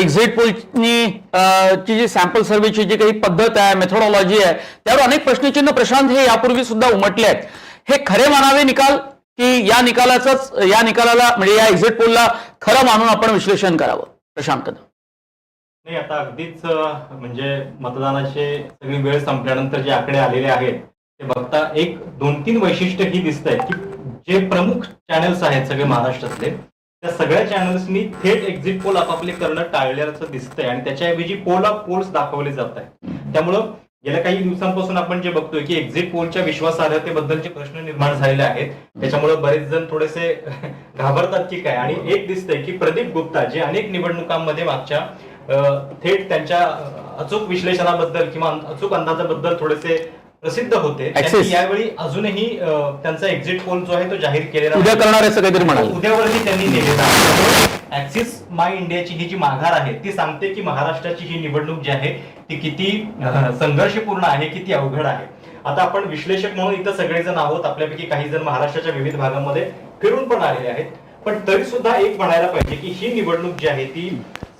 Exit पोलनी ची जी sample सर्व्हेची जी काही पद्धत आहे मेथोडॉलॉजी आहे त्यावर अनेक प्रश्नचिन्ह प्रशांत हे यापूर्वी सुद्धा उमटले आहेत हे खरे मानावे निकाल की या निकालाचाच या निकालाला म्हणजे या एक्झिट पोलला खरं मानून आपण विश्लेषण करावं? प्रशांत. कदम नाही आता अगदीच म्हणजे मतदानाचे सगळी वेळ संपल्यानंतर जे आकडे आलेले आहेत ते बघता एक दोन तीन वैशिष्ट्य ही दिसत आहेत की जे प्रमुख चॅनल्स आहेत सगळे महाराष्ट्रातले त्या सगळ्या चॅनल्सनी थेट एक्झिट पोल आपापले करणं टाळल्याचं दिसतंय आणि त्याच्याऐवजी पोल ऑफ पोल्स दाखवले जात आहेत त्यामुळं गेल्या काही दिवसांपासून आपण जे बघतोय की एक्झिट पोलच्या विश्वासार्हतेबद्दलचे प्रश्न निर्माण झालेले आहेत. त्याच्यामुळे बरेच जण थोडेसे घाबरतात की काय. आणि एक दिसतंय की प्रदीप गुप्ता जे अनेक निवडणुकांमध्ये मागच्या थेट त्यांच्या अचूक विश्लेषणाबद्दल किंवा अचूक अंदाजाबद्दल थोडेसे प्रसिद्ध होते. त्यांनी यावेळी अजूनही त्यांचा एक्झिट पोल जो आहे तो जाहीर केलेला उद्या आहे. करणार असं काहीतरी म्हणाल. उद्यावरती त्यांनी नेलेला आहे. ऍक्सिस माय इंडियाची ही जी माघार आहे ती सांगते की महाराष्ट्राची ही निवडणूक जी आहे ती किती संघर्षपूर्ण आहे किती अवघड आहे. आता आपण विश्लेषक म्हणून इथं सगळेजण आहोत. आपल्यापैकी काही जण महाराष्ट्राच्या विविध भागामध्ये फिरून पण आलेले आहेत. पण तरी सुद्धा एक म्हणायला पाहिजे की ही निवडणूक जी आहे ती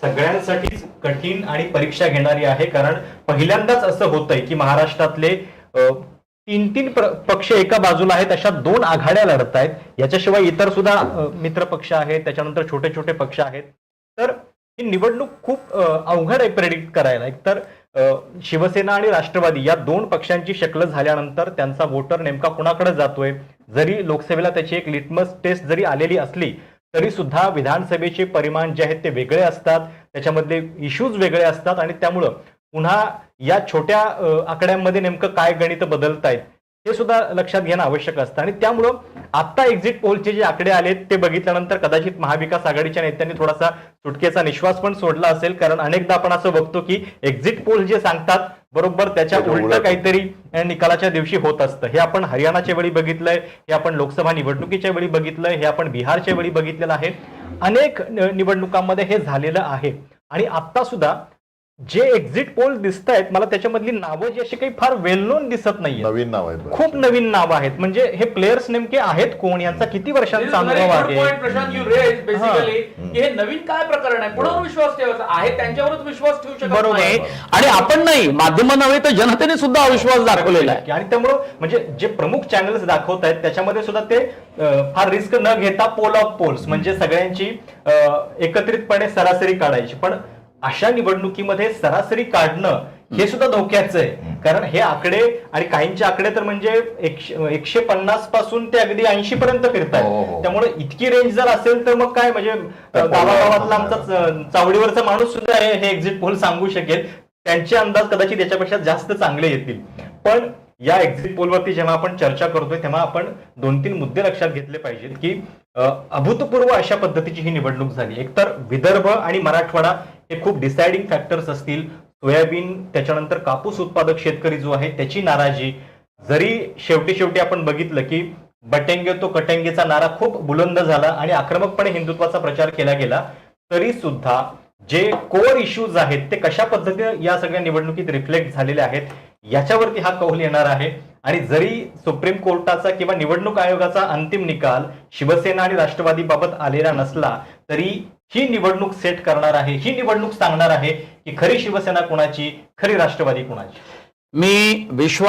सगळ्यांसाठीच कठीण आणि परीक्षा घेणारी आहे. कारण पहिल्यांदाच असं होतंय की महाराष्ट्रातले तीन तीन पक्ष एका बाजूला आहेत अशा दोन आघाड्या लढत आहेत. याच्याशिवाय इतर सुद्धा मित्र पक्ष आहेत त्याच्यानंतर छोटे छोटे पक्ष आहेत. तर ही निवडणूक खूप अवघड आहे प्रेडिक्ट करायला. एकतर शिवसेना आणि राष्ट्रवादी या दोन पक्षांची शक्ल झाल्यानंतर त्यांचा वोटर नेमका कुणाकडे जातोय? जरी लोकसभेला त्याची एक लिटमस टेस्ट जरी आलेली असली तरी सुद्धा विधानसभेचे परिमाण जे आहेत ते वेगळे असतात. त्याच्यामधले इश्यूज वेगळे असतात आणि त्यामुळं पुन्हा या छोट्या आकड्यांमध्ये नेमकं काय गणित बदलतायत हे सुद्धा लक्षात घेणं आवश्यक असतं. आणि त्यामुळं आता एक्झिट पोलचे जे आकडे आलेत ते बघितल्यानंतर कदाचित महाविकास आघाडीच्या नेत्यांनी थोडासा सुटकेचा निश्वास पण सोडला असेल. कारण अनेकदा आपण असं बघतो की एक्झिट पोल जे सांगतात बरोबर त्याच्या उलट. काहीतरी निकालाच्या दिवशी होत असतं. हे आपण हरियाणाच्या वेळी बघितलंय हे आपण लोकसभा निवडणुकीच्या वेळी बघितलंय हे आपण बिहारच्या वेळी बघितलेलं आहे. अनेक निवडणुकांमध्ये हे झालेलं आहे. आणि आता सुद्धा जे एक्झिट पोल दिसत आहेत मला त्याच्यामधली नावं जी अशी काही फार वेल नोन दिसत नाहीये नवीन नाव आहे खूप नवीन नाव आहेत. म्हणजे हे प्लेयर्स नेमके आहेत कोण? यांचा किती वर्षांचा अनुभव आहे? प्रशांत यू रेज बेसिकली की हे नवीन काय प्रकरण आहे? कोणावर विश्वास ठेवायचा? आहे त्यांच्यावरच विश्वास ठेवू शकत बरोबर. नाही. आणि आपण नाही माध्यम नव्हे तर जनतेने सुद्धा अविश्वास दाखवलेला आहे. आणि त्यामुळं म्हणजे जे प्रमुख चॅनल्स दाखवत आहेत त्याच्यामध्ये सुद्धा ते फार रिस्क न घेता पोल ऑफ पोल्स म्हणजे सगळ्यांची एकत्रितपणे सरासरी काढायची. पण अशा निवडणुकीमध्ये सरासरी काढणं हे सुद्धा धोक्याचं आहे. कारण हे आकडे आणि काहींचे आकडे तर म्हणजे एकशे एकशे पन्नासपासून ते अगदी ऐंशी पर्यंत हो, फिरतात हो. त्यामुळे इतकी रेंज जर असेल तर मग काय? म्हणजे गावागावातला आमचा चावडीवरचा माणूस सुद्धा हे हे एक्झिट पोल सांगू शकेल. त्यांचे अंदाज कदाचित याच्यापेक्षा जास्त चांगले येतील. पण या एक्झिट पोलवरती जेव्हा आपण चर्चा करतोय तेव्हा आपण दोन तीन मुद्दे लक्षात घेतले पाहिजेत की अभूतपूर्व अशा पद्धतीची ही निवडणूक झाली. एकतर विदर्भ आणि मराठवाडा हे खूप डिसाइडिंग फॅक्टर्स असतील. सोयाबीन त्याच्यानंतर कापूस उत्पादक शेतकरी जो आहे त्याची नाराजी. जरी शेवटी शेवटी आपण बघितलं की बटेंगे तो कटेंगेचा नारा खूप बुलंद झाला आणि आक्रमकपणे हिंदुत्वाचा प्रचार केला गेला तरी सुद्धा जे कोर इश्यूज आहेत ते कशा पद्धतीने या सगळ्या निवडणुकीत रिफ्लेक्ट झालेले आहेत याच्यावरती हा कौल येणार आहे. आणि जरी सुप्रीम कोर्टाचा किंवा निवडणूक आयोगाचा अंतिम निकाल शिवसेना आणि राष्ट्रवादी बाबत आलेला नसला तरी ही निवडणूक सेट करणार आहे ही निवडणूक सांगणार आहे की खरी शिवसेना कोणाची खरी राष्ट्रवादी कोणाची? मी विश्वास